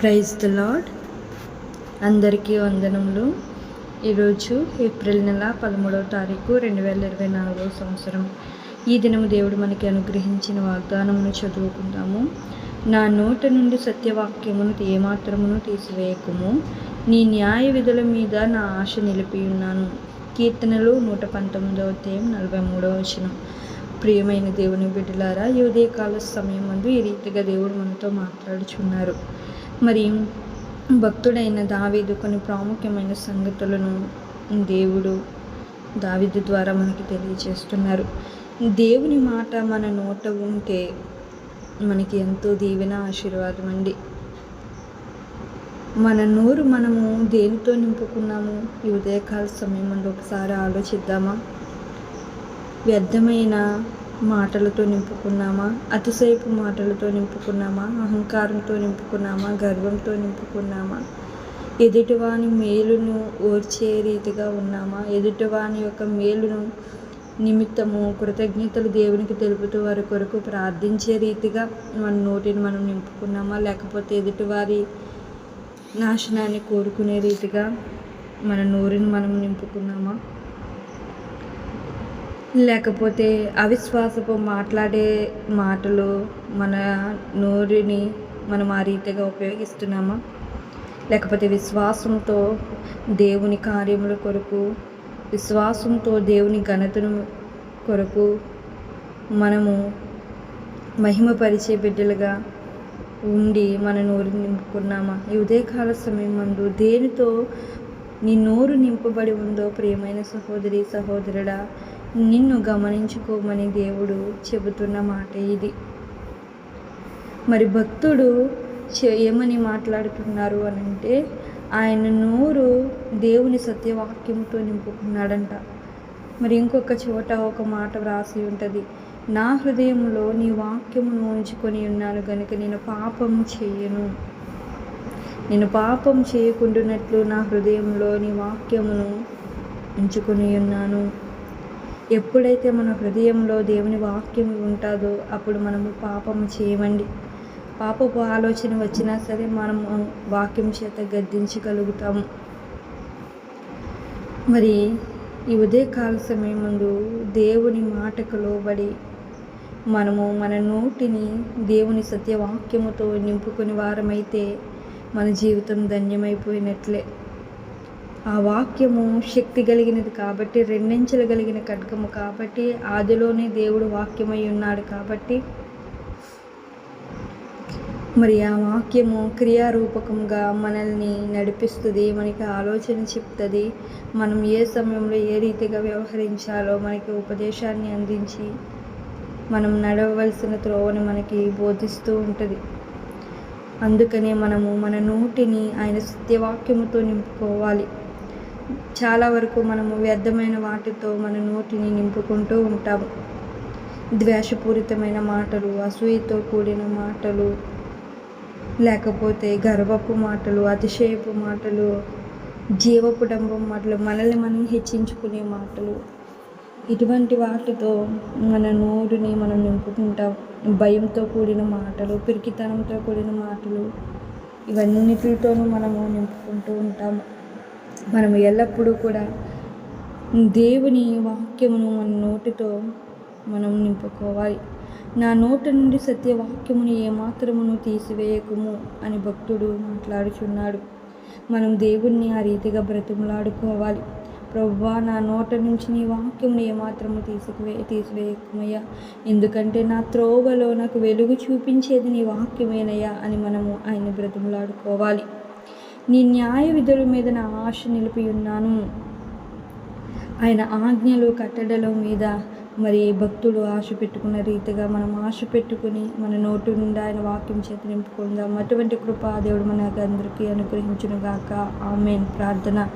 Praise the lord అందరికీ వందనములు. ఈరోజు ఏప్రిల్ నెల పదమూడవ తారీఖు రెండు వేల ఇరవై నాలుగవ సంవత్సరం. ఈ దినము దేవుడు మనకి అనుగ్రహించిన వాగ్దానమును చదువుకుందాము. నా నోట నుండి సత్యవాక్యమును ఏమాత్రమును తీసివేయకుము. నీ న్యాయ విధుల మీద నా ఆశ నిలిపి ఉన్నాను. కీర్తనలు నూట పంతొమ్మిదవ తేం నలభై మూడవ వచనం. ప్రియమైన దేవుని బిడ్డలారా ఈ ఉదయకాల సమయం ముందు ఈ రీతిగా దేవుడు మనతో మాట్లాడుచున్నారు. మరి భక్తుడైన దావీదు కొన్ని ప్రాముఖ్యమైన సంగతులను దేవుడు దావీదు ద్వారా మనకి తెలియజేస్తున్నారు. దేవుని మాట మన నోట ఉంటే మనకి ఎంతో దీవెన ఆశీర్వాదం అండి. మన నోరు మనము దేనితో నింపుకున్నాము? ఈ ఉదయకాల సమయం ముందు ఒకసారి ఆలోచిద్దామా? వ్యర్థమైన మాటలతో నింపుకున్నామా? అతిసేపు మాటలతో నింపుకున్నామా? అహంకారంతో నింపుకున్నామా? గర్వంతో నింపుకున్నామా? ఎదుటివాని మేలును ఓర్చే రీతిగా ఉన్నామా? ఎదుటివాని యొక్క మేలును నిమిత్తము కృతజ్ఞతలు దేవునికి తెలుపుతూ వారి కొరకు ప్రార్థించే రీతిగా మన నోటిని మనం నింపుకున్నామా? లేకపోతే ఎదుటివారి నాశనాన్ని కోరుకునే రీతిగా మన నోరుని మనం నింపుకున్నామా? లేకపోతే అవిశ్వాసపు మాట్లాడే మాటలు మన నోరుని మనం ఆ రీతిగా ఉపయోగిస్తున్నామా? లేకపోతే విశ్వాసంతో దేవుని కార్యముల కొరకు విశ్వాసంతో దేవుని ఘనతను కొరకు మనము మహిమపరిచే బిడ్డలుగా ఉండి మన నోరు నింపుకున్నామా? ఈ ఉదయకాల సమయం ముందు దేనితో నీ నోరు నింపబడి ఉందో ప్రియమైన సహోదరి సహోదరుడా నిన్ను గమనించుకోమని దేవుడు చెబుతున్న మాట ఇది. మరి భక్తుడు ఏమని మాట్లాడుతున్నారు అని అంటే ఆయన నోరు దేవుని సత్యవాక్యంతో నింపుకున్నాడంట. మరి ఇంకొక చోట ఒక మాట వ్రాసి ఉంటుంది. నా హృదయంలో నీ వాక్యమును ఉంచుకొని ఉన్నాను కనుక నేను పాపము చేయను. నేను పాపం చేయకుండానట్లు నా హృదయంలో నీ వాక్యమును ఉంచుకొని ఉన్నాను. ఎప్పుడైతే మన హృదయంలో దేవుని వాక్యం ఉంటుందో అప్పుడు మనము పాపము చేయమండి. పాపపు ఆలోచన వచ్చినా సరే మనము వాక్యం చేత గద్దించగలుగుతాము. మరి ఈ ఉదయకాల సమయం ముందు దేవుని మాటకు లోబడి మనము మన నోటిని దేవుని సత్యవాక్యముతో నింపుకుని వారమైతే మన జీవితం ధన్యమైపోయినట్లే. ఆ వాక్యము శక్తి కలిగినది కాబట్టి రెండించలు కలిగిన ఖడ్గము కాబట్టి ఆదిలోనే దేవుడు వాక్యమై ఉన్నాడు కాబట్టి మరి ఆ వాక్యము క్రియారూపకంగా మనల్ని నడిపిస్తుంది మనకి ఆలోచన చెప్తుంది. మనం ఏ సమయంలో ఏ రీతిగా వ్యవహరించాలో మనకి ఉపదేశాన్ని అందించి మనం నడవలసిన త్రోవని మనకి బోధిస్తూ ఉంటుంది. అందుకనే మనము మన నోటిని ఆయన సత్యవాక్యముతో నింపుకోవాలి. చాలా వరకు మనము వ్యర్థమైన వాటితో మన నోటిని నింపుకుంటూ ఉంటాము ద్వేషపూరితమైన మాటలు అసూయతో కూడిన మాటలు లేకపోతే గర్వపు మాటలు అతిశయపు మాటలు జీవపుడంబం మాటలు మనల్ని మనం హెచ్చించుకునే మాటలు. ఇటువంటి వాటితో మన నోరుని మనం నింపుకుంటాం. భయంతో కూడిన మాటలు పిరికితనంతో కూడిన మాటలు ఇవన్నిటితోనూ మనము నింపుకుంటూ ఉంటాము. మనం ఎల్లప్పుడూ కూడా దేవుని వాక్యమును మన నోటితో మనం నింపుకోవాలి. నా నోట నుండి సత్యవాక్యమును ఏమాత్రమును తీసివేయకుము అని భక్తుడు మాట్లాడుచున్నాడు. మనం దేవుణ్ణి ఆ రీతిగా బ్రతిమలాడుకోవాలి. ప్రవ్వా నా నోట నుంచి నీ వాక్యంని ఏమాత్రము తీసుకువే తీసివేయకుమయ్యా. ఎందుకంటే నా త్రోవలో నాకు వెలుగు చూపించేది నీ వాక్యమేనయ్యా అని మనము ఆయన బ్రతిమలాడుకోవాలి. నీ న్యాయ విధుల మీద నా ఆశ నిలిపి ఉన్నాను ఆయన ఆజ్ఞలు కట్టడల మీద మరి భక్తులు ఆశ పెట్టుకున్న రీతిగా మనం ఆశ పెట్టుకుని మన నోటు నుండి ఆయన వాక్యం చేత నింపుకుందాం. అటువంటి కృప దేవుడు మనకు అందరికీ అనుగ్రహించును గాక ఆమెన్. ప్రార్థన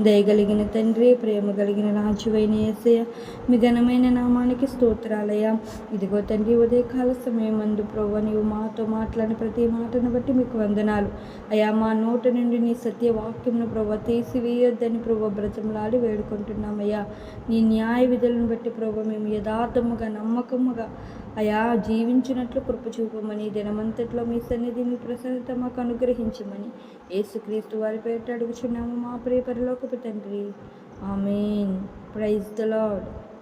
దయగలిగిన తండ్రి ప్రేమ కలిగిన రాజువైన ఏసయ మీ ఘనమైన నామానికి స్తోత్రాలయ ఇదిగో తండ్రి ఉదయకాల సమయం అందు ప్రభు నీవు మాతో మాట్లాడిన ప్రతి మాటను బట్టి మీకు వందనాలు. అయా మా నోట నుండి నీ సత్య వాక్యంను ప్రభు తీసివేయొద్దని ప్రభు బ్రతంలాడి వేడుకుంటున్నామయ్యా. నీ న్యాయ విధులను బట్టి ప్రభు మేము యథార్థముగా నమ్మకముగా. అయా జీవించినట్లు కృప చూపమని దినమంతట్లో మీ సన్నిధి మీ ప్రసన్నత మాకు అనుగ్రహించమని యేసుక్రీస్తు వారి పేరిట అడుగుచున్నాము మా ప్రియ తండ్రి. ఆమెన్. Praise the lord